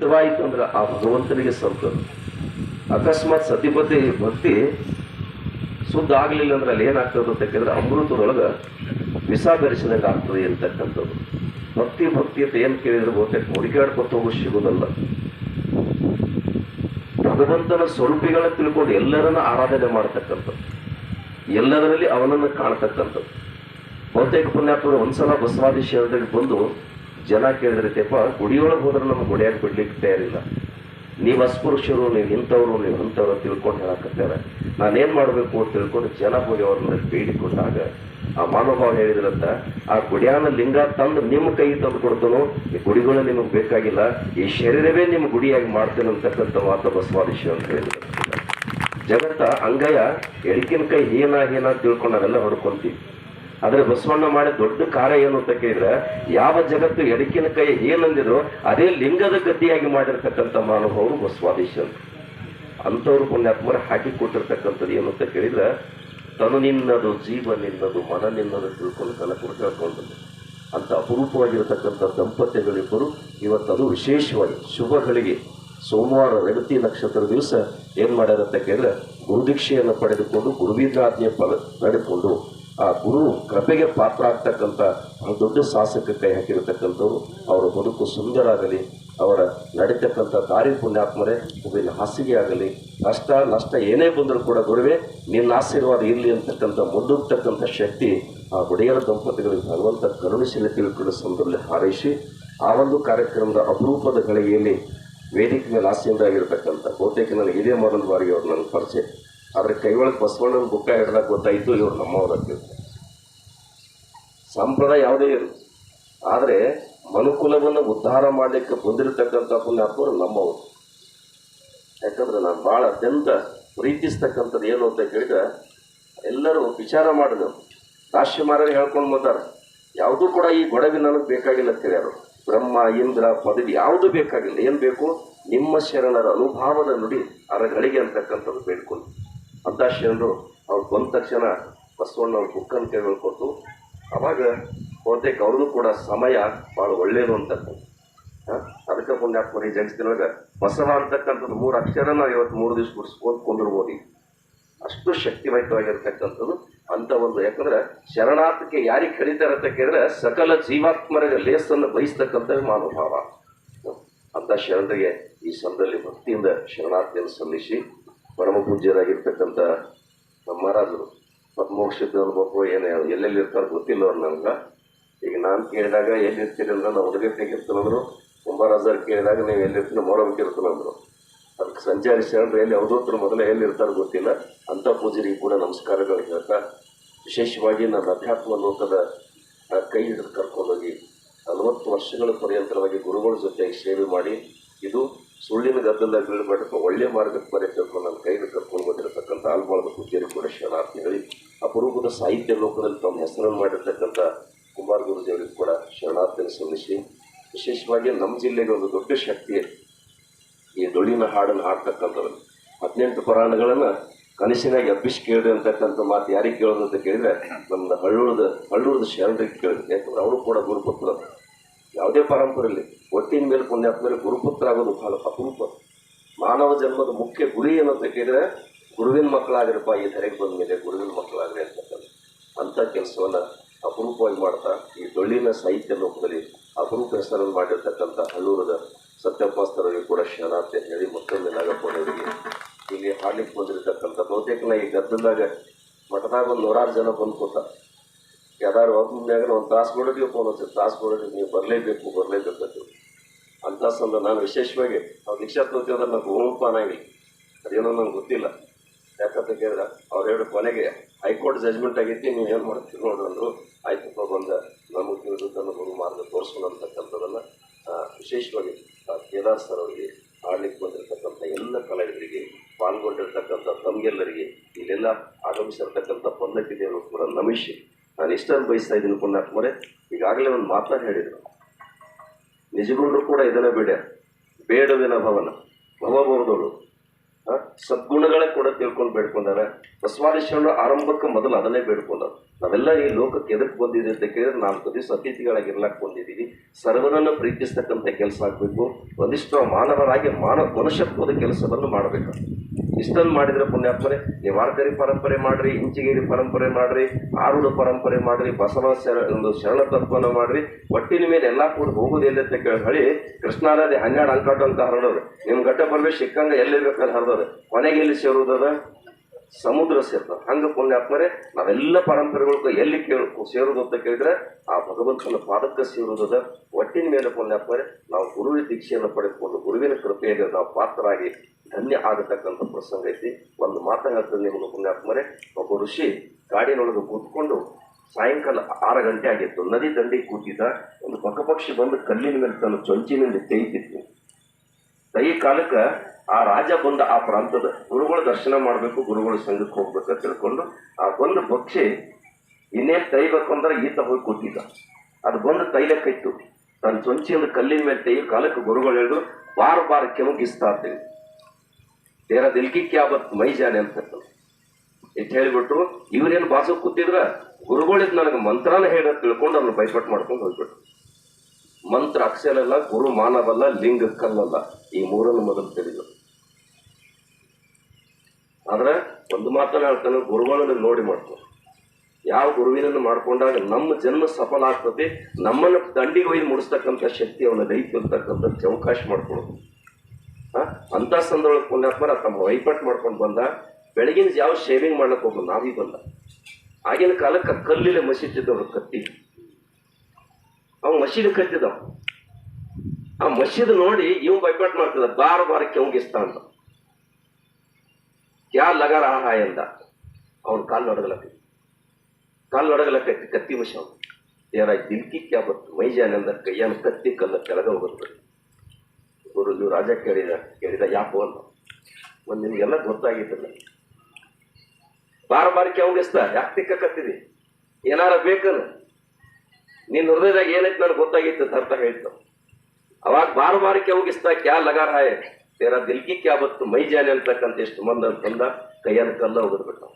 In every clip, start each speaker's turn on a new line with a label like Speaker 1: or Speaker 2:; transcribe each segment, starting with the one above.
Speaker 1: ಹಿತವಾಯಿತು ಅಂದ್ರೆ ಆ ಭಗವಂತನಿಗೆ ಸಂತರು ಅಕಸ್ಮಾತ್ ಸತಿಪತಿ ಭಕ್ತಿ ಶುದ್ಧ ಆಗ್ಲಿಲ್ಲ ಅಂದ್ರೆ ಅಲ್ಲಿ ಏನಾಗ್ತದೆ ಅಂತ ಕೇಳಿದ್ರೆ ಅಮೃತದೊಳಗ ವಿಷ ಬೆರೆಸಿದಂಗೆ ಆಗ್ತದೆ ಅಂತಕ್ಕಂಥದ್ದು. ಭಕ್ತಿ ಭಕ್ತಿ ಅಂತ ಏನು ಕೇಳಿದ್ರೆ ಬಹುತೇಕ ಹುಡುಕಾಡ್ಕೊತ ಹೋಗೋ ಸಿಗೋದಲ್ಲ. ಭಗವಂತನ ಸ್ವರೂಪಿಗಳನ್ನ ತಿಳ್ಕೊಂಡು ಎಲ್ಲರನ್ನ ಆರಾಧನೆ ಮಾಡ್ತಕ್ಕಂಥದ್ದು. ಎಲ್ಲದರಲ್ಲಿ ಅವನನ್ನು ಕಾಣ್ತಕ್ಕಂಥದ್ದು. ಬಹುತೇಕ ಪುಣ್ಯಾತ್ಮರು ಒಂದ್ಸಲ ಬಸವಾದಿ ಶರಣರಿಗೆ ಬಂದು ಜನ ಕೇಳಿದ್ರೈತೆಪ್ಪ ಗುಡಿಯೊಳಗೆ ಹೋದ್ರೆ ನಮ್ಗೆ ಗುಡಿಯಾಗಿ ಬಿಡ್ಲಿಕ್ಕೆ ತಯಾರಿಲ್ಲ ನೀವು ಅಸ್ಪೃಶ್ಯರು, ನೀವು ಇಂಥವ್ರು, ನೀವು ಅಂಥವ್ರು ತಿಳ್ಕೊಂಡು ಹೇಳಕತ್ತಾರೆ. ನಾನೇನ್ ಮಾಡಬೇಕು ಅಂತ ತಿಳ್ಕೊಂಡು ಜನ ಹೋಗಿ ಅವ್ರನ್ನ ಬೇಡಿಕೊಂಡಾಗ ಆ ಮಹಾನುಭಾವ ಹೇಳಿದ್ರಂತ, ಆ ಗುಡಿಯಾನ ಲಿಂಗ ತಂದು ನಿಮ್ಮ ಕೈ ತಂದು ಕೊಡ್ತಾನೋ, ಈ ಗುಡಿಗಳು ನಿಮಗೆ ಬೇಕಾಗಿಲ್ಲ, ಈ ಶರೀರವೇ ನಿಮ್ಮ ಗುಡಿಯಾಗಿ ಮಾಡ್ತೇನೆ ಅಂತಕ್ಕಂಥ ಮಾತು ಬಸವಾದಿಶ್ಯ ಅಂತ ಹೇಳಿದ್ರು. ಜಗತ್ತ ಅಂಗಯ ಎಡಕಿನ ಕೈ ಹೀನ ಹೀನ ತಿಳ್ಕೊಂಡು ಅವೆಲ್ಲ ಹೊಡ್ಕೊಂತೀವಿ. ಆದ್ರೆ ಬಸವಣ್ಣ ಮಾಡಿ ದೊಡ್ಡ ಕಾರ್ಯ ಏನು ಅಂತ ಕೇಳಿದ್ರೆ, ಯಾವ ಜಗತ್ತು ಎಡಕಿನ ಕೈ ಏನಂದಿದ್ರು ಅದೇ ಲಿಂಗದ ಗದ್ದಿಯಾಗಿ ಮಾಡಿರ್ತಕ್ಕಂಥ ಬಸವಾದೀಶ್ ಅಂತ ಅಂಥವ್ರು ಪುಣ್ಯಾತ್ಮರು ಹಾಕಿ ಕೊಟ್ಟಿರ್ತಕ್ಕಂಥದ್ದು ಏನು ಅಂತ ಕೇಳಿದ್ರೆ, ತನು ನಿನ್ನದು ಜೀವ, ನಿನ್ನದು ಮನ, ನಿನ್ನದು ತಿಳ್ಕೊಂಡು ತನ್ನ ಕುರಿತು ಹೇಳ್ಕೊಂಡದ್ದು ಅಂತ ಅಪರೂಪವಾಗಿರತಕ್ಕಂಥ ದಂಪತಿಗಳಿಬ್ಬರು ಇವತ್ತದು ವಿಶೇಷವಾಗಿ ಶುಭಗಳಿಗೆ ಸೋಮವಾರ ರೇವತಿ ನಕ್ಷತ್ರ ದಿವಸ ಏನು ಮಾಡ್ಯಾರಂತ ಕೇಳಿದ್ರೆ, ಗುರುದೀಕ್ಷೆಯನ್ನು ಪಡೆದುಕೊಂಡು ಗುರುವಿನಾಜ್ಞೆ ಪಲ ನಡೆದುಕೊಂಡು ಆ ಗುರು ಕೃಪೆಗೆ ಪಾತ್ರ ಆಗ್ತಕ್ಕಂಥ ದೊಡ್ಡ ಸಾಹಸಕ್ಕೆ ಕೈ ಹಾಕಿರತಕ್ಕಂಥವ್ರು. ಅವರ ಬದುಕು ಸುಂದರ ಆಗಲಿ ಅವರ ನಡೀತಕ್ಕಂಥ ದಾರಿ ಪುಣ್ಯಾತ್ಮರೇ ಒಬ್ಬಿನ ಹಾಸಿಗೆ ಆಗಲಿ. ಕಷ್ಟ, ನಷ್ಟ ಏನೇ ಬಂದರೂ ಕೂಡ ಗುರುವೇ, ನಿನ್ನ ಆಶೀರ್ವಾದ ಇರಲಿ ಅಂತಕ್ಕಂಥ ಮುನ್ನುಗ್ತಕ್ಕಂಥ ಶಕ್ತಿ ಆ ಒಡೆಯರ ದಂಪತಿಗಳಿಗೆ ಭಗವಂತ ಕರುಣಿಸಲಿ ತಿಳ್ಕೊಳ್ಳೋ ಸಂದರ್ಭದಲ್ಲಿ ಹಾರೈಸಿ, ಆ ಒಂದು ಕಾರ್ಯಕ್ರಮದ ಅಪರೂಪದ ಗಳಿಗೆಯಲ್ಲಿ ವೇದಿಕೆ ಮೇಲೆ ಆಸೆಯಿಂದಾಗಿರ್ತಕ್ಕಂಥ ಬಹುತೇಕ ನನಗೆ ಇದೇ ಮೊದಲ ಬಾರಿಗೆ ಅವ್ರು ನನ್ನ ಪರಿಚಯ ಆದ್ರೆ ಕೈ ಒಳಗೆ ಬಸವಣ್ಣನ ಬುಕ್ಕ ಹಿಡ್ದಾಗ ಗೊತ್ತಾಯಿತು ಇವ್ರು ನಮ್ಮವ್ರ ಸಂಪ್ರದಾಯ ಯಾವುದೇ ಇರು ಆದರೆ ಮನುಕುಲವನ್ನು ಉದ್ಧಾರ ಮಾಡಲಿಕ್ಕೆ ಬಂದಿರತಕ್ಕಂಥ ಪುಣ್ಯಾತ್ಮರು ನಮ್ಮವರು. ಯಾಕಂದ್ರೆ ನಾನು ಭಾಳ ಅತ್ಯಂತ ಪ್ರೀತಿಸ್ತಕ್ಕಂಥದ್ದು ಏನು ಅಂತ ಕೇಳಿದ್ರೆ ಎಲ್ಲರೂ ವಿಚಾರ ಮಾಡಿದೆವು ರಾಷ್ಟ್ರಮಾರರು ಹೇಳ್ಕೊಂಡು ಬಂದಾರೆ. ಯಾವುದೂ ಕೂಡ ಈ ಗೊಡವಿ ನನಗೆ ಬೇಕಾಗಿಲ್ಲ ಹೇಳ್ಯಾರು ಬ್ರಹ್ಮ, ಇಂದ್ರ, ಪದವಿ ಯಾವುದು ಬೇಕಾಗಿಲ್ಲ. ಏನು ಬೇಕು? ನಿಮ್ಮ ಶರಣರ ಅನುಭಾವದ ನುಡಿ ಅರಗಳಿಗೆ ಅಂತಕ್ಕಂಥದ್ದು ಬೇಡ್ಕೊಂಡು. ಅಂತ ಅವ್ರು ಬಂದ ತಕ್ಷಣ ಬಸವಣ್ಣ ಅವ್ರ ಬುಕ್ಕನ್ನು ಕೈಗಳು ಕೊಟ್ಟು ಅವಾಗ ಬಹುತೇಕ ಅವ್ರದ್ದು ಕೂಡ ಸಮಯ ಭಾಳ ಒಳ್ಳೆಯದು ಅಂತಕ್ಕಂಥ? ಅದಕ್ಕೆ ಪುಣ್ಯಾತ್ಮರು ಜಗತ್ತಿನೊಳಗೆ ಬಸವ ಅಂತಕ್ಕಂಥದ್ದು ಮೂರು ಅಕ್ಷರ ನಾವು ಇವತ್ತು ಮೂರು ದಿವಸ ಬಿಡಿಸ್ಕೊಂಡು ಕೊಂಡಿರ್ಬೋದು ಈಗ. ಅಷ್ಟು ಶಕ್ತಿಮಯವಾಗಿರ್ತಕ್ಕಂಥದ್ದು ಅಂತ ಒಂದು, ಯಾಕಂದ್ರೆ ಶರಣಾರ್ಥಕ್ಕೆ ಯಾರಿಗೆ ಅಂತ ಕೇಳಿದ್ರೆ ಸಕಲ ಜೀವಾತ್ಮರಿಗೆ ಲೇಸನ್ನು ಬಯಸ್ತಕ್ಕಂಥ ಮನೋಭಾವ ಅಂತ ಶರಣರಿಗೆ ಈ ಸಂದರ್ಭದಲ್ಲಿ ಭಕ್ತಿಯಿಂದ ಶರಣಾರ್ಥಿಯನ್ನು ಸಲ್ಲಿಸಿ ಪರಮ ಪೂಜ್ಯರಾಗಿರ್ತಕ್ಕಂಥ ನಮ್ಮ ಮಹಾರಾಜರು ಪದ್ಮೋಕ್ಷದ ಅನುಭವ ಏನು ಎಲ್ಲೆಲ್ಲಿ ಇರ್ತಾರೆ ಗೊತ್ತಿಲ್ಲ ಅವ್ರು ನನಗೆ. ಈಗ ನಾನು ಕೇಳಿದಾಗ ಎಲ್ಲಿ ಇರ್ತೀರಿ ಅಂದ್ರೆ ನಾವು ಉದಗಟ್ಟಿಗಿರ್ತೀನಂದ್ರು ಮಹಾರಾಜರು ಕೇಳಿದಾಗ ನೀವು ಎಲ್ಲಿರ್ತೀನಿ ಮೊರಬಿಟ್ಟಿರ್ತೀನಂದ್ರು ಅದಕ್ಕೆ ಸಂಚಾರಿ ಶರಣರು ಎಲ್ಲಿ ಯಾವುದೋತ್ರ ಮೊದಲೇ ಎಲ್ಲಿರ್ತಾರೆ ಗೊತ್ತಿಲ್ಲ. ಅಂಥ ಪೂಜೆರಿಗೆ ಕೂಡ ನಮಸ್ಕಾರಗಳು ಹೇಳ್ತಾ, ವಿಶೇಷವಾಗಿ ನನ್ನ ಅಧ್ಯಾತ್ಮ ಲೋಕದ ಕೈ ಹಿಡಿದು ಕರ್ಕೊಂಡೋಗಿ ನಲವತ್ತು ವರ್ಷಗಳ ಪರ್ಯಂತರವಾಗಿ ಗುರುಗಳ ಜೊತೆಗೆ ಸೇವೆ ಮಾಡಿ, ಇದು ಸುಳ್ಳಿನ ಗದ್ದಲ ಬೀಳ್ಬಾರ್ದಪ್ಪ ಒಳ್ಳೆ ಮಾರ್ಗಕ್ಕೆ ಬರೆಯಬೇಕು ನನ್ನ ಕೈಗೆ ಕರ್ಕೊಂಡು ಬಂದಿರತಕ್ಕಂಥ ಆಲ್ಬಾಳದ ಪೂಜ್ಯರು ಕೂಡ ಶರಣಾರ್ಥಿ ಹೇಳಿ ಅಪರೂಪದ ಸಾಹಿತ್ಯ ಲೋಕದಲ್ಲಿ ತಮ್ಮ ಹೆಸರನ್ನು ಮಾಡಿರ್ತಕ್ಕಂಥ ಕುಮಾರ್ ಗುರುಜಿಯವರಿಗೆ ಕೂಡ ಶರಣಾರ್ಥಿಯನ್ನು ಸಲ್ಲಿಸಿ. ವಿಶೇಷವಾಗಿ ನಮ್ಮ ಜಿಲ್ಲೆಗೆ ಒಂದು ದೊಡ್ಡ ಶಕ್ತಿ ಈ ಡೊಳ್ಳಿನ ಹಾಡನ್ನು ಹಾಡ್ತಕ್ಕಂಥವ್ರು. ಹದಿನೆಂಟು ಪುರಾಣಗಳನ್ನು ಕನಸಿನಾಗಿ ಅಬ್ಬಿಸಿ ಕೇಳಿದೆ ಅಂತಕ್ಕಂಥ ಮಾತು ಯಾರಿಗೆ ಕೇಳೋದು ಅಂತ ಕೇಳಿದರೆ ನಮ್ಮ ಹಳ್ಳೂರದ ಹಳ್ಳೂರದ ಶರಣರಿಗೆ ಕೇಳಿದೆ ಯಾಕಂದ್ರೆ ಅವರು ಕೂಡ ಗುರುಪುತ್ರ ಯಾವುದೇ ಪರಂಪರೆ ಇರಲಿ ಒಟ್ಟಿನ ಮೇಲೆ ಪುಣ್ಯಾತ್ಮರಿಗೆ ಗುರುಪುತ್ರ ಆಗೋದು ಬಹಳ ಅಪರೂಪ. ಮಾನವ ಜನ್ಮದ ಮುಖ್ಯ ಗುರಿ ಏನಂತ ಕೇಳಿದ್ರೆ, ಗುರುವಿನ ಮಕ್ಕಳಾಗಿರಪ್ಪ, ಈ ಧರೆಗೆ ಬಂದ ಮೇಲೆ ಗುರುವಿನ ಮಕ್ಕಳಾಗ್ರಿ ಅಂತಕ್ಕಂಥ ಅಂಥ ಕೆಲಸವನ್ನು ಅಪರೂಪವಾಗಿ ಮಾಡ್ತಾ, ಈ ಡೊಳ್ಳಿನ ಸಾಹಿತ್ಯ ಲೋಕದಲ್ಲಿ ಅಪರೂಪ ಹೆಸರನ್ನು ಮಾಡಿರ್ತಕ್ಕಂಥ ಹಳ್ಳೂರದ ಸತ್ಯಪಾಸ್ತರಲ್ಲಿ ಕೂಡ ಶರಣಾರ್ಥಿ ಅಂತ ಹೇಳಿ ಮತ್ತೊಮ್ಮೆ ನಾಗಪ್ಪನವರಿಗೆ ಇಲ್ಲಿ ಹಾಡ್ಲಿಕ್ಕೆ ಬಂದಿರತಕ್ಕಂಥ ಬಹುತೇಕ ಈ ಗದ್ದಲಾಗ ಮಠದಾಗ ಒಂದು ನೂರಾರು ಜನ ಬಂದು ಒಬ್ಬನ್ಯಾಗ ಒಂದು ತಾಸು ಕೊಡೋರಿಗೆ ಫೋನ್ ಹಚ್ಚಿ ತಾಸು ಕೊಡೋರಿಗೆ ನೀವು ಬರಲೇಬೇಕು ಬರಲೇಬೇಕು ಅಂತ ಅಂತ ಸಂದ ನಾನು ವಿಶೇಷವಾಗಿ ಅವ್ರು ದೀಕ್ಷಾ ತೋತಿ ಅಂದ್ರೆ నాకు ಓಂಪಾನ ಆಗಿ. ಅದೇನೋ ನಂಗೆ ಗೊತ್ತಿಲ್ಲ. ಯಾಕಂತ ಕೇಳಿದ್ರೆ ಅವ್ರು ಹೇಳಿ, ಕೊನೆಗೆ ಹೈಕೋರ್ಟ್ ಜಜ್ಮೆಂಟ್ ಆಗೈತಿ ನೀವು ಏನು ಮಾಡ್ತೀವಿ ನೋಡ್ರಿ ಅಂದರು. ಆಯ್ತಪ್ಪ ಬಂದ. ನಮಗೆ ತಿಳಿದನ್ನು ಗುರು ಮಾರ್ಗ ತೋರಿಸೋಣ ಅಂತಕ್ಕಂಥದ್ದನ್ನು ವಿಶೇಷವಾಗಿ ಕೇದಾರ್ ಸರ್ ಅವರಿಗೆ ಆಡ್ಲಿಕ್ಕೆ ಬಂದಿರತಕ್ಕಂಥ ಎಲ್ಲ ಕಲಾವಿದರಿಗೆ, ಪಾಲ್ಗೊಂಡಿರ್ತಕ್ಕಂಥ ತಮಗೆಲ್ಲರಿಗೆ, ಇಲ್ಲೆಲ್ಲ ಆಗಮಿಸಿರ್ತಕ್ಕಂಥ ಪಲ್ಲಕ್ಕಿ ಅನ್ನೋದು ಕೂಡ ನಮಿಸಿ ನಾನು ಇಷ್ಟನ್ನು ಬಯಸ್ತಾ ಇದ್ದೀನಿ ಪುಣ್ಯಾತ್ಮರೇ ಈಗಾಗಲೇ ಒಂದು ಮಾತನ್ನು ಹೇಳಿದರು. ನಿಜಗೊಂಡ್ರು ಕೂಡ ಇದನ್ನ ಬೇಡ. ಬೇಡವಿನ ಭವನ? ಭವಬಹುದಳು ಆ, ಸದ್ಗುಣಗಳೇ ಕೂಡ ತಿಳ್ಕೊಂಡು ಬೇಡ್ಕೊಂಡಾರೆ. ಬಸವಾದೀಶ್ವರನ ಆರಂಭಕ್ಕೆ ಮೊದಲು ಅದನ್ನೇ ಬೇಡ್ಕೊಂಡಾರ. ನಾವೆಲ್ಲ ಈ ಲೋಕಕ್ಕೆ ಎದಕ್ಕೆ ಬಂದಿದೆ ಅಂತ ಕೇಳಿದ್ರೆ ನಾಲ್ಕು ದಿವಸ ಅತಿಥಿಗಳಾಗಿ ಇರ್ಲಾಕ್ ಬಂದಿದ್ದೀವಿ. ಸರ್ವರನ್ನು ಪ್ರೀತಿಸ್ತಕ್ಕಂಥ ಕೆಲಸ ಆಗಬೇಕು. ಒಂದಿಷ್ಟು ಮಾನವರಾಗಿ ಮಾನವ ಮನುಷ್ಯತ್ವದ ಕೆಲಸವನ್ನು ಮಾಡಬೇಕು. ಇಷ್ಟನ್ನು ಮಾಡಿದ್ರೆ ಪುಣ್ಯಾತ್ಮರೆ ನೀವು ವಾರ್ಕರಿ ಪರಂಪರೆ ಮಾಡ್ರಿ, ಇಂಚಿಗೇರಿ ಪರಂಪರೆ ಮಾಡ್ರಿ ಆರುಡು ಪರಂಪರೆ ಮಾಡ್ರಿ ಬಸವ ಶರ, ಒಂದು ಶರಣ ತತ್ವನ ಮಾಡ್ರಿ, ಒಟ್ಟಿನ ಮೇಲೆ ಎಲ್ಲಾ ಕೂಡ ಹೋಗುದಿಲ್ಲ ಅಂತ ಕೇಳಿ ಹೇಳಿ ಕೃಷ್ಣಾನದಿ ಹನ್ನೆರಡು ಅಂಕಾಟು ಅಂತ ಹರಡೋದು ನಿಮ್ ಗಡ್ಡ ಬರ್ಬೇಕು, ಸಿಕ್ಕಂಗ ಎಲ್ಲಿರ್ಬೇಕಲ್ಲಿ ಹರಡೋದು ಕೊನೆಗೆ ಎಲ್ಲಿ ಸೇರುವುದದ ಸಮುದ್ರ ಸೇರ್ತದೆ. ಹಂಗ ಪುಣ್ಯಾತ್ಮರೆ ನಾವೆಲ್ಲ ಪರಂಪರೆಗಳು ಎಲ್ಲಿ ಕೇಳ, ಸೇರೋದು ಅಂತ ಕೇಳಿದ್ರೆ ಆ ಭಗವಂತನ ಪಾದಕ್ಕೆ ಸೇರುವುದದ ಒಟ್ಟಿನ ಮೇಲೆ ಪುಣ್ಯಾತ್ಮರೆ ನಾವು ಗುರುವಿನ ದೀಕ್ಷೆಯನ್ನು ಪಡೆದುಕೊಂಡು ಗುರುವಿನ ಕೃಪೆಯಲ್ಲಿ ನಾವು ಪಾತ್ರರಾಗಿ ಧನ್ಯ ಆಗತಕ್ಕಂಥ ಪ್ರಸಂಗ ಐತಿ. ಒಂದು ಮಾತು ಹೇಳ್ತದೆ ನಿಮಗೆ ಪುಣ್ಯಾತ್ಮರೆ ಒಬ್ಬ ಋಷಿ ಗಾಡಿನೊಳಗೆ ಕೂತ್ಕೊಂಡು ಸಾಯಂಕಾಲ ಆರು ಗಂಟೆ ಆಗಿತ್ತು. ನದಿ ದಂಡಿ ಕೂತಿದ್ದ. ಒಂದು ಪಕ್ಷಿ ಬಂದು ಕಲ್ಲಿನ ಮೇಲೆ ತನ್ನ ಚೊಂಚಿನಿಂದ ತೆಗಿತಿತ್ತು ತೈ ಕಾಲಕ್ಕೆ ಆ ರಾಜ ಬಂದ ಆ ಪ್ರಾಂತದ ಗುರುಗಳ ದರ್ಶನ ಮಾಡಬೇಕು, ಗುರುಗಳ ಸಂಘಕ್ಕೆ ಹೋಗ್ಬೇಕು ಅಂತ ತಿಳ್ಕೊಂಡು ಆ ಬಂದು ಪಕ್ಷಿ ಇನ್ನೇನ್ ತೈಬೇಕು ಅಂದ್ರೆ ಈತ ಹೋಗಿ ಕೂತಿದ್ದ. ಅದು ಬಂದು ತೈಲಕ್ಕಿತ್ತು ತನ್ನ ಚೊಂಚಿಯಿಂದ ಕಲ್ಲಿನ ಮೇಲೆ ತೈ ಕಾಲಕ್ಕೆ ಗುರುಗಳು ಹೇಳಿದ್ರು, ಬಾರ್ ಬಾರು ಕೆಮಗಿಸ್ತಾ ಇರ್ತೀವಿ ತೇರ ದಿಲ್ಕಿ ಕ್ಯಾಬತ್ ಮೈ ಜಾನೆ ಅಂತ ಇಟ್ಟು ಹೇಳಿಬಿಟ್ರು, ಇವ್ರೇನು ಬಾಸು ಕೂತಿದ್ರ? ಗುರುಗಳಿದ್ ನನಗೆ ಮಂತ್ರನ ಹೇಳ ತಿಳ್ಕೊಂಡು ಅವ್ರನ್ನ ಬೈಪಟ್ ಮಾಡ್ಕೊಂಡು ಹೋಗ್ಬಿಟ್ರು. ಮಂತ್ರ ಅಕ್ಷರಲ್ಲ, ಗುರು ಮಾನವಲ್ಲ, ಲಿಂಗ ಕಲ್ಲಲ್ಲ, ಈ ಮೂರನ್ನು ಮೊದಲು ತಿಳಿದ್ರು ಆದ್ರೆ ಒಂದು ಮಾತನ್ನ ಹೇಳ್ತಾನೆ, ಗುರುಗಳನ್ನು ನೋಡಿ ಮಾಡ್ತಾನೆ ಯಾವ ಗುರುವಿನನ್ನು ಮಾಡ್ಕೊಂಡಾಗ ನಮ್ಮ ಜನ್ಮ ಸಫಲ ಆಗ್ತದೆ, ನಮ್ಮನ್ನು ದಂಡಿಗೆ ಒಯ್ದು ಮುಡಿಸ್ತಕ್ಕಂಥ ಶಕ್ತಿ, ಅವನ ದೈತ್ಯ ಅಂತಕ್ಕಂಥದ್ದು ಅವಕಾಶ ಮಾಡ್ಕೊಳ್ಳೋದು ಅಂತ ಸಂದರ್ಭ ಪುಣ್ಯಾತ್ಮರ ತಮ್ಮ ವೈಪಟ್ ಮಾಡ್ಕೊಂಡು ಬಂದ. ಬೆಳಗಿನ ಯಾವ ಶೇವಿಂಗ್ ಮಾಡ್ಲಕ್ ಹೋಗ್ಬೋದು ನಾವೀ ಬಂದ. ಆಗಿನ ಕಾಲಕ್ಕೆ ಕಲ್ಲಿಲೆ ಮಸೀದಿದ್ದವ್ರು ಕತ್ತಿ. ಅವ ಮಸೀದಿ ಕತ್ತಿದ ಆ ಮಸೀದ್ ನೋಡಿ ಇವ್ ಬೈಪಾಟ್ ಮಾಡ್ತಿದ್ದ, ಬಾರ ಬಾರ ಕೆಂಗಿಸ್ತ ಅಂತ. ಕ್ಯಾ ಲಗ ರಹ ಎಂದ. ಅವನ್ ಕಾಲ್ ನಡಗಲಕ್ಕೆ ಕಾಲ್ ನಡಗಲಕ್ಕೈತಿ ಕತ್ತಿ ಮಸಿ ಅವ್ನು. ಯಾರ ದಿಲ್ಕಿ ಕ್ಯಾ ಬತ್ತು ಮೈಜಾನ್ ಅಂದ ಕೈಯನ್ನು ಕತ್ತಿ ಕಲ್ಲ ಕೆಳಗ ಹೋಗುತ್ತೆ. ಗುರು ಇವ್ ರಾಜ ಕೇಳಿದ ಕೇಳಿದ ಯಾಕೋ ಅಂತ ಒಂದು ನಿಮಗೆಲ್ಲ ಗೊತ್ತಾಗಿತ್ತಲ್ಲ ಬಾರ ಬಾರಿ ಕೆಂಗಿಸ್ತ ಯಾಕೆ ತಿಕ್ಕಕತ್ತಿದಿ ಏನಾರ ಬೇಕಲ್ಲ ನಿನ್ನ ಹೃದಯದಾಗ ಏನೈತೆ ನನಗೆ ಗೊತ್ತಾಗಿತ್ತು ಅರ್ಥ ಹೇಳ್ತು ಅವಾಗ ಬಾರ ಬಾರಿ ಕೆವಗಿಸ್ತಾ ಕ್ಯಾ ಲಗಾರ ಹಾಯ? ತೇರ ದಿಲ್ಗಿ ಕ್ಯಾ ಬತ್ತು, ಮೈ ಜಾಲಿ ಅಂತಕ್ಕಂಥ ಎಷ್ಟು ಮಂದ ಅಂತಂದ ಕೈಯನ್ನು ಕಲ್ಲ ಹೋಗಿದ್ಬಿಟ್ಟು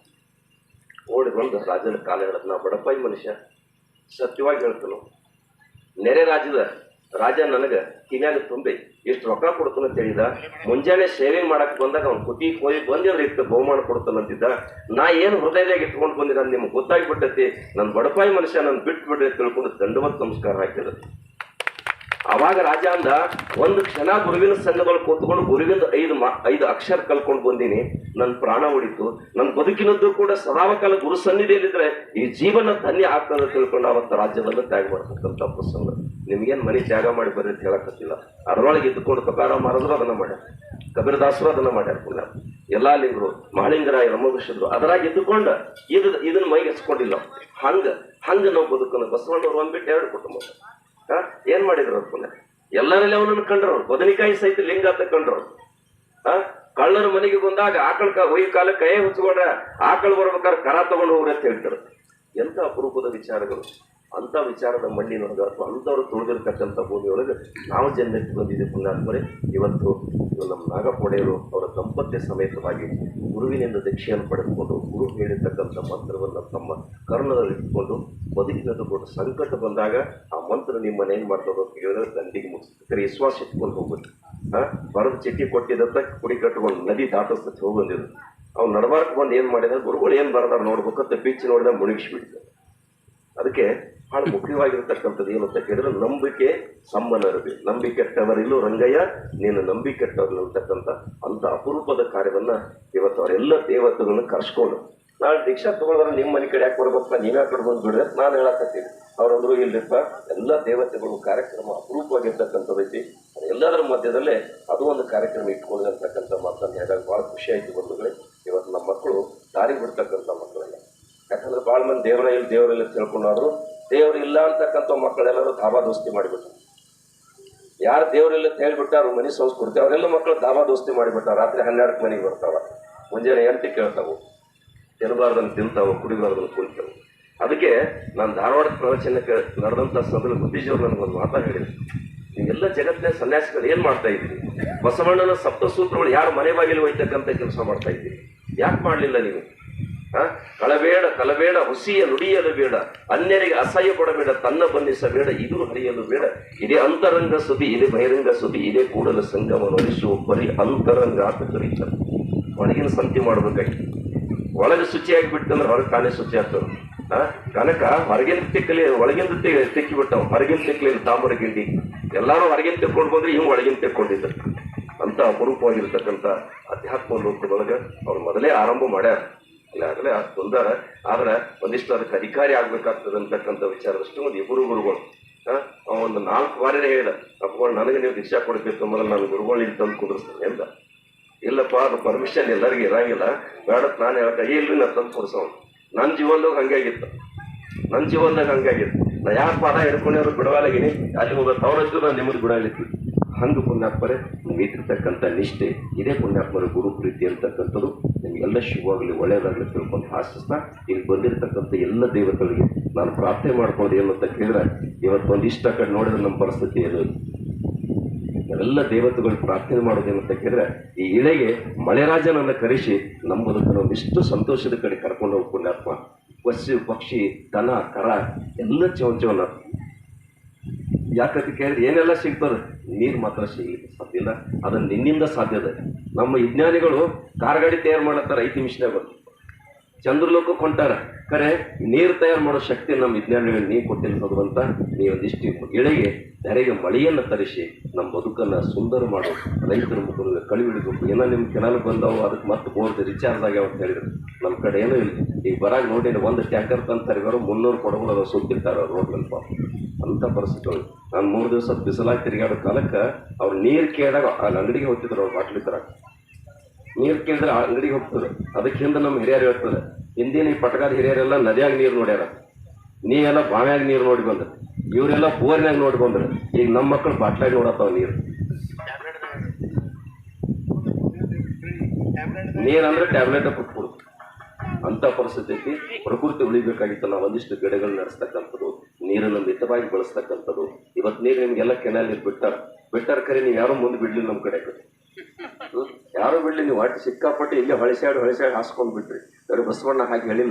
Speaker 1: ಓಡಿ ಬಂದು ರಾಜನ ಕಾಲ ಹೇಳ ನಾ ಬಡಪಾಯಿ ಮನುಷ್ಯ, ಸತ್ಯವಾಗಿ ಹೇಳ್ತನು. ನೆರೆ ರಾಜ್ಯದ ರಾಜ ನನಗ ಕಿನ್ಯಾಗ ತುಂಬಿ ಎಷ್ಟು ರೊಕ್ಕ ಕೊಡ್ತಾನ ಹೇಳಿದ, ಮುಂಜಾನೆ ಶೇವಿಂಗ್ ಮಾಡಕ್ ಬಂದಾಗ ಅವ್ನ ಕುತಿ ಕೋಯಿ ಬಂದಿರ ಇಟ್ಟು ಬಹುಮಾನ ಕೊಡ್ತಾನಂತಿದ್ದ ನಾ ಏನು ಹೃದಯದಾಗ ಇಟ್ಕೊಂಡು ಬಂದಿರ ನಿಮ್ಗೆ ಗೊತ್ತಾಗ್ಬಿಟ್ಟೈತಿ. ನನ್ನ ಬಡಪಾಯಿ ಮನುಷ್ಯ ನನ್ ಬಿಟ್ಟು ಬಿಡ್ರಿ ತಿಳ್ಕೊಂಡು ದಂಡವತ್ ನಮಸ್ಕಾರ ಹಾಕಿದ ಅವಾಗ ರಾಜ ಅಂದ, ಒಂದು ಕ್ಷಣ ಗುರುವಿನ ಸಂಘದೊಳಗೆ ಕೂತ್ಕೊಂಡು ಗುರುವಿನ ಐದು ಮಾ, ಐದು ಅಕ್ಷರ ಕಲ್ಕೊಂಡು ಬಂದೀನಿ. ನನ್ನ ಪ್ರಾಣ ಉಳಿತು. ನನ್ನ ಬದುಕಿನದ್ದು ಕೂಡ ಸದಾವಕಾಲ ಗುರು ಸನ್ನಿಧಿಯಲ್ಲಿದ್ರೆ ಈ ಜೀವನ ಧನ್ಯ ಆಗ್ತದೆ ತಿಳ್ಕೊಂಡು ಅವತ್ತು ರಾಜ್ಯದಲ್ಲಿ ತ್ಯಾಗ ಮಾಡ್ತಕ್ಕಂಥ ಪ್ರಸಂಗ. ನಿಮ್ಗೇನ್ ಮನೆ ತ್ಯಾಗ ಮಾಡಿ ಬರ್ರಿ ಅಂತ ಹೇಳಕತ್ತಿಲ್ಲ. ಅದರೊಳಗೆ ಇದ್ದುಕೊಂಡು ಪ್ರಕಾರ ಮಾರಿದ್ರು ಅದನ್ನ ಮಾಡ್ಯಾರ. ಕಬೀರದಾಸರು ಅದನ್ನ ಮಾಡ್ಯಾರ ಪುನಃ ಎಲ್ಲಾ ಲಿಂಗರು, ಮಹಾಲಿಂಗರಾಯ ರಮಗಿಸಿದ್ರು ಅದರಾಗ ಇದ್ದುಕೊಂಡು ಇದು ಇದನ್ನ ಮೈಗೆಸ್ಕೊಂಡಿಲ್ಲ ಹಂಗೆ, ಹಂಗ ನಾವು ಬದುಕನ್ನು ಬಸವಣ್ಣವ್ರು ಒಂದ್ಬಿಟ್ಟು ಎರಡು ಕುಟುಂಬ. ಹಾ, ಏನ್ ಮಾಡಿದ್ರು ಪುಣ್ಯ? ಎಲ್ಲರಲ್ಲಿ ಅವನನ್ನು ಕಂಡ್ರು ಅವ್ರು. ಬದನೆಕಾಯಿ ಸಹಿತ ಲಿಂಗ ಅಂತ ಕಂಡ್ರು ಅವ್ರು. ಕಳ್ಳರ ಮನೆಗೆ ಬಂದಾಗ ಆಕಳ ಕ, ಒಯ್ಯ ಕಾಲ ಕೈ ಹುಚ್ಚಿಕೊಂಡ್ರೆ ಆಕಳ ಬರ್ಬೇಕಾದ್ರೆ ಕರ ತಗೊಂಡು ಹೋಗ್ರಿ ಅಂತ ಹೇಳ್ತಾರೆ. ಎಂತ ಅಪರೂಪದ ವಿಚಾರಗಳು. ಅಂತ ವಿಚಾರದ ಮಣ್ಣಿನೊಳಗೆ ಅಥವಾ ಅಂಥವ್ರು ತುಳಿದಿರ್ತಕ್ಕಂಥ ಭೂಮಿಯೊಳಗೆ ನಾವು ಜನ್ಮಕ್ಕೆ ಬಂದಿದ್ದೆ ಪುಣ್ಯಾತ್ಮರೇ. ಇವತ್ತು ಇವು ನಮ್ಮ ನಾಗಪೊಡೆಯರು ಅವರ ದಂಪತ್ಯ ಸಮೇತವಾಗಿ ಗುರುವಿನಿಂದ ದೀಕ್ಷೆಯನ್ನು ಪಡೆದುಕೊಂಡು ಗುರು ಹೇಳಿರ್ತಕ್ಕಂಥ ಮಂತ್ರವನ್ನು ತಮ್ಮ ಕರ್ಣದಲ್ಲಿ ಇಟ್ಕೊಂಡು ಬದುಕಿನದ್ದು ಕೊಟ್ಟು ಸಂಕಟ ಬಂದಾಗ ಆ ಮಂತ್ರ ನಿಮ್ಮನ್ನು ಏನು ಮಾಡ್ತದೋ ಅಂತ ಹೇಳಿದ್ರೆ ದಂಡಿಗೆ ಮುಗಿಸ್ತದೆ ವಿಶ್ವಾಸ ಇಟ್ಕೊಂಡು ಹೋಗ್ಬೋದು ಹಾಂ? ಬರದ ಚಿಟ್ಟಿ ಕೊಟ್ಟಿದ್ದಂತ ಕುಡಿ ಕಟ್ಕೊಂಡು ನದಿ ದಾಟಿಸ್ತಕ್ಕೆ ಹೋಗಂದಿದ್ರು ಅವ್ನು ನಡಬಾರ್ಕ್ ಬಂದು ಏನು ಮಾಡಿದ? ಗುರುಗಳು ಏನು ಬರ್ದಾರ ನೋಡ್ಬೇಕಂತ ಬೀಚ್ ನೋಡಿದ ಮುಳುಗಿಸ್ಬಿಡ್ತಾರೆ ಅದಕ್ಕೆ ಬಹಳ ಮುಖ್ಯವಾಗಿರತಕ್ಕಂಥದ್ದು ಏನು ಅಂತ ಕೇಳಿದ್ರೆ ನಂಬಿಕೆ ಸಮ್ಮನ ಇರಬೇಕು ನಂಬಿಕೆ ಕೆಟ್ಟವರಿಲ್ಲೂ ರಂಗಯ್ಯ, ನೀನು ನಂಬಿಕೆ ಕೆಟ್ಟವರು ಅಂತಕ್ಕಂಥ ಅಂತ ಅಪರೂಪದ ಕಾರ್ಯವನ್ನ ಇವತ್ತು ಅವರೆಲ್ಲ ದೇವತೆಗಳನ್ನ ಕರ್ಸ್ಕೊಂಡು, ನಾಳೆ ದೀಕ್ಷಾ ತಗೊಳ್ಳೋದ್ರೆ ನಿಮ್ಮ ಮನೆ ಕಡೆ ಯಾಕೆ ಬರ್ಬೇಕಪ್ಪ, ನೀವ್ ಯಾಕೆ ಬಂದು ಬಿಡ್ರೆ ನಾನು ಹೇಳಕತ್ತೀನಿ. ಅವ್ರಂದ್ರು ಇಲ್ಲಿಪ್ಪ ಎಲ್ಲ ದೇವತೆಗಳು ಕಾರ್ಯಕ್ರಮ ಅಪರೂಪವಾಗಿರ್ತಕ್ಕಂಥದ್ದೈತಿ ಎಲ್ಲದರ ಮಧ್ಯದಲ್ಲೇ ಅದು ಒಂದು ಕಾರ್ಯಕ್ರಮ ಇಟ್ಕೊಂಡಿರ್ತಕ್ಕಂಥ ಮಾತನ್ನು ಹೇಳಿದಾಗ ಭಾಳ ಖುಷಿ ಆಯ್ತು ಬಂಧುಗಳೇ. ಇವತ್ತು ನಮ್ಮ ಮಕ್ಕಳು ದಾರಿ ಬಿಡ್ತಕ್ಕಂಥ ಮಕ್ಕಳಲ್ಲ ಯಾಕಂದ್ರೆ ಭಾಳ ಮಂದಿ ದೇವರ ಇಲ್ಲಿ ದೇವರಲ್ಲಿ ತಿಳ್ಕೊಂಡಾದ್ರು ದೇವ್ರು ಇಲ್ಲ ಅಂತಕ್ಕಂಥ ಮಕ್ಕಳೆಲ್ಲರೂ ಧಾಬಾ ದೋಸ್ತಿ ಮಾಡಿಬಿಟ್ರು. ಯಾರು ದೇವ್ರಿಲ್ಲ ಅಂತ ಹೇಳ್ಬಿಟ್ಟಾರು, ಮನೆ ಸಂಸ್ಕೃತಿ. ಅವರೆಲ್ಲ ಮಕ್ಕಳು ಧಾಬಾ ದೋಸ್ತಿ ಮಾಡಿಬಿಟ್ಟಾರ. ರಾತ್ರಿ ಹನ್ನೆರಡಕ್ಕೆ ಮನೆಗೆ ಬರ್ತಾವೆ. ಮುಂಜಾನೆ ಎಂಟು ಕೇಳ್ತಾವೆ. ತಿನ್ನಬಾರ್ದನ್ನು ತಿಂತಾವು ಕುಡಿಬಾರ್ದನ್ನು ಕುಡಿತಾವೆ. ಅದಕ್ಕೆ ನಾನು ಧಾರವಾಡ ಪ್ರವಚನಕ್ಕೆ ನಡೆದಂಥ ಸಂದರ್ಭ ಬುದ್ಧಿಜೀವ್ರು ನನಗೊಂದು ಮಾತಾ ಹೇಳಿದ್ರು. ನೀವೆಲ್ಲ ಜಗತ್ತಿನ ಸನ್ಯಾಸಿಗಳು ಏನು ಮಾಡ್ತಾ ಇದ್ದೀರಿ? ಬಸವಣ್ಣನ ಸಪ್ತಸೂತ್ರಗಳು ಯಾರು ಮನೆ ಬಾಗಿಲು ಒಯ್ತಕ್ಕಂಥ ಕೆಲಸ ಮಾಡ್ತಾ ಇದ್ದೀರಿ? ಯಾಕೆ ಮಾಡಲಿಲ್ಲ ನೀವು? ಕಳಬೇಡ ಕಲಬೇಡ ಹುಸಿಯ ನುಡಿಯಲು ಬೇಡ. ಅನ್ಯರಿಗೆ ಅಸಹ್ಯ ಕೊಡಬೇಡ, ತನ್ನ ಬಂಧಿಸಬೇಡ ಇದು ಹರಿಯಲು ಬೇಡ. ಇದೇ ಅಂತರಂಗ ಸುದ್ದಿ, ಇದೇ ಬಹಿರಂಗ ಸುದಿ ಇದೇ ಕೂಡಲ ಸಂಗಮ ನಡೆಸುವ ಬರೀ ಅಂತರಂಗ ಅಂತ ಕರೀತಾರೆ ಒಳಗಿನ ಸಂತಿ ಮಾಡ್ಬೇಕಾಗಿ ಒಳಗೆ ಶುಚಿಯಾಗಿ ಬಿಟ್ಟಂದ್ರೆ ಹೊರಗೆ ತಾನೇ ಶುಚಿ ಆಗ್ತದೆ. ಕನಕ ಹೊರಗಿನ ತಿಕ್ಕಲಿ ಒಳಗಿಂದ ತಿಕ್ಕಿ ಬಿಟ್ಟವ್ ಹೊರಗಿನ ತಿಕ್ಕಲಿ ತಾಮ್ರ ಗಿಂಡಿ. ಎಲ್ಲಾರು ಹೊರಗಿನ ತೆಕ್ಕೊಂಡು ಬಂದ್ರೆ ಇವ್ ಒಳಗಿನ ತೆಕ್ಕೊಂಡಿದ್ದ. ಅಂತ ಅಪರೂಪವಾಗಿರ್ತಕ್ಕಂಥ ಅಧ್ಯಾತ್ಮ ಲೋಕದೊಳಗೆ ಅವ್ರು ಮೊದಲೇ ಆರಂಭ ಮಾಡ್ಯಾರ. ಈಗಾಗಲೇ ಆ ಬಂದಾರ ಆದ್ರೆ ಒಂದಿಷ್ಟು ಅದಕ್ಕೆ ಅಧಿಕಾರಿ ಆಗ್ಬೇಕಾಗ್ತದೆ ಅಂತಕ್ಕಂಥ ವಿಚಾರದಷ್ಟು ಒಂದು ಇಬ್ಬರು ಗುರುಗಳು. ಒಂದು ನಾಲ್ಕು ಬಾರಿನೇ ಹೇಳ ಅಪ್ಪಗಳು ನನಗೆ ನೀವು ದೀಕ್ಷಾ ಕೊಡಬೇಕು ಅಂದ್ರೆ ನಾನು ಗುರುಗಳು ಇಲ್ಲಿ ತಂದು ಕುದುರಿಸ್ತೇನೆ ಅಂತ ಇಲ್ಲಪ್ಪ, ಅದು ಪರ್ಮಿಷನ್ ಎಲ್ಲರಿಗೂ ಇರಂಗಿಲ್ಲ. ಬೇಡ ನಾನು ಹೇಳಕ ಇಲ್ಲಿ ನಾನು ತಂದು ಕೊಡಿಸೋ ನನ್ನ ಜೀವನದಾಗ ಹಂಗಾಗಿತ್ತು ನನ್ನ ಜೀವನದಾಗ ಹಂಗಾಗಿತ್ತು ನಾ ಯಾರು ಪಾದ ಹಿಡ್ಕೊಂಡ್ರು ಬಿಡವಾಲಾಗಿನಿ. ಅಲ್ಲಿ ಹೋದ ತವರದ್ದು ನಾನು ನಿಮ್ಮದು ಬಿಡಲಿತ್ತು ಹಂಗೆ ಪುಣ್ಯಾತ್ಮರೇ, ನೀವು ಇಟ್ಟಿರ್ತಕ್ಕಂಥ ನಿಷ್ಠೆ, ಇದೇ ಪುಣ್ಯಾತ್ಮರ ಗುರು ಪ್ರೀತಿ ಅಂತಕ್ಕಂಥದ್ದು. ನಿಮಗೆಲ್ಲ ಶುಭವಾಗಲಿ ಒಳ್ಳೆಯದಾಗಲಿ ತಿಳ್ಕೊಂಡು ಆಶಿಸ್ತಾ ಇಲ್ಲಿ ಬಂದಿರತಕ್ಕಂಥ ಎಲ್ಲ ದೇವತೆಗಳಿಗೆ ನಾನು ಪ್ರಾರ್ಥನೆ ಮಾಡ್ಕೊಂಡು ಏನು ಅಂತ ಕೇಳಿದ್ರೆ ಇವತ್ತು ಒಂದಿಷ್ಟ ಕಡೆ ನೋಡಿದ್ರೆ ನಮ್ಮ ಪರಿಸ್ಥಿತಿ ಏನು? ಎಲ್ಲ ದೇವತೆಗಳು ಪ್ರಾರ್ಥನೆ ಮಾಡೋದೇನು ಅಂತ ಕೇಳಿದ್ರೆ, ಈ ಇಳೆಗೆ ಮಳೆರಾಜನನ್ನ ಕರೆಸಿ ನಮ್ಮ ಬದುಕನ್ನು ಒಂದಿಷ್ಟು ಸಂತೋಷದ ಕಡೆ ಕರ್ಕೊಂಡು ಹೋಗ್ಕೊಂಡೆ ಅಪ್ಪ ಪಶು ಪಕ್ಷಿ, ದನ, ಕರ, ಎಲ್ಲ ಚೌಚವನ ಯಾಕಂತ ಕೇಳಿದ್ರೆ ಏನೆಲ್ಲ ಸಿಗ್ತದೆ? ನೀರು ಮಾತ್ರ ಸಿಗಲಿಕ್ಕೆ ಸಾಧ್ಯ ಇಲ್ಲ. ಅದನ್ನು ನಿನ್ನಿಂದ ಸಾಧ್ಯ ಇದೆ ನಮ್ಮ ವಿಜ್ಞಾನಿಗಳು ಕಾರ್ಗಾಡಿ ತಯಾರು ಮಾಡತ್ತಾರ ಐದು ನಿಮಿಷದಾಗ ಚಂದ್ರಲೋಕಕ್ಕೆ ಹೊಂಟಾರ ಖರೆ ನೀರು ತಯಾರು ಮಾಡೋ ಶಕ್ತಿ ನಮ್ಮ ವಿಜ್ಞಾನಿಗಳು ನೀ ಕೊಟ್ಟಿಲ್ಲ ಭಗವಂತ ನೀವೊಂದಿಷ್ಟು ಮಹಿಳೆಗೆ ನೆರೆಗೆ ಮಳೆಯನ್ನು ತರಿಸಿ, ನಮ್ಮ ಬದುಕನ್ನು ಸುಂದರ ಮಾಡೋ. ರೈತರ ಮುಖದಲ್ಲಿ ಕಳಿಬಿಡಬೇಕು ಏನೋ ನಿಮ್ಮ ಕೆನಾಲ್ ಬಂದವು, ಅದಕ್ಕೆ ಮತ್ತೆ ಬೋರ್ಡ್ ರಿಚಾರ್ಜ್ ಆಗ್ಯಾವ ಅಂತ ಹೇಳಿದ್ರು. ನಮ್ಮ ಕಡೆ ಏನೂ ಇಲ್ಲ. ಈಗ ಬರಾಗ ನೋಡಿ ಒಂದು ಟ್ಯಾಂಕರ್ ತಂದು ತರಿಗಾರು ಮುನ್ನೂರು ಕೊಡಗಳು ಅದು ಸುತ್ತಿರ್ತಾರೆ ರೋಡ್ ಪಾಪ. ಅಂಥ ಪರಿಸ್ಥಿತಿಗಳು ನಾನು ಮೂರು ದಿವಸ ಬಿಸಿಲಾಗಿ ತಿರುಗಾಡೋ ಕಾಲಕ್ಕೆ, ಅವ್ರು ನೀರು ಕೇಳಿದಾಗ ಅಲ್ಲಿ ಅಂಗಡಿಗೆ ಹೋಗ್ತಿದ್ರು, ಅವ್ರು ಬಾಟ್ಲಿ ತರಕ ನೀರು ಕೇಳಿದ್ರೆ ಅಂಗಡಿಗೆ ಹೋಗ್ತದೆ. ಅದಕ್ಕೆ ಹಿಂದೆ ನಮ್ಮ ಹಿರಿಯರು ಹೇಳ್ತದೆ ಹಿಂದಿನ ಈ ಪಟಕಾದ ಹಿರಿಯರೆಲ್ಲ ನದಿಯಾಗ ನೀರು ನೋಡ್ಯಾರ. ನೀವೆಲ್ಲ ಬಾವ್ಯಾಗ ನೀರು ನೋಡಿ ಬಂದ್ರೆ. ಇವರೆಲ್ಲ ಬೋರ್ನ್ಯಾಗ ನೋಡಿ ಬಂದ್ರೆ. ಈಗ ನಮ್ಮ ಮಕ್ಕಳು ಬಾಟ್ಲಾಗ ನೋಡತ್ತಾವ ನೀರು. ನೀರಂದ್ರೆ ಟ್ಯಾಬ್ಲೆಟ್ ಕೊಟ್ಬಿಡು. ಅಂತ ಪರಿಸ್ಥಿತಿ ಐತಿ. ಪ್ರಕೃತಿ ಉಳಿಬೇಕಾಗಿತ್ತು. ನಾವು ಒಂದಿಷ್ಟು ಗಿಡಗಳು ನಡೆಸ್ತಕ್ಕಂಥದ್ದು ನೀರನ್ನು ಮಿತವಾಗಿ ಬಳಸ್ತಕ್ಕಂಥದ್ದು ಇವತ್ತು ನೀರು ನಿಮ್ಗೆಲ್ಲ ಕೆನಾಲ್ ನೀರು ಬಿಟ್ಟಾರ. ಬಿಟ್ಟಾರ ಕರೆ, ನೀವು ಯಾರು ಮುಂದೆ ಬಿಡ್ಲಿಲ್ಲ ನಮ್ಮ ಕಡೆ? ಯಾರು ಬಿಡ್ಲಿ ನೀವು ಹೊಟ್ಟೆ ಸಿಕ್ಕಾಪಟ್ಟೆ ಇಲ್ಲೇ ಹೊಳಿಸ್ಯಾಡು ಹಾಸ್ಕೊಂಡ್ ಬಿಟ್ರಿ ಬರೀ ಬಸವಣ್ಣ ಹಾಕಿ ಹೇಳಿಲ್ಲ.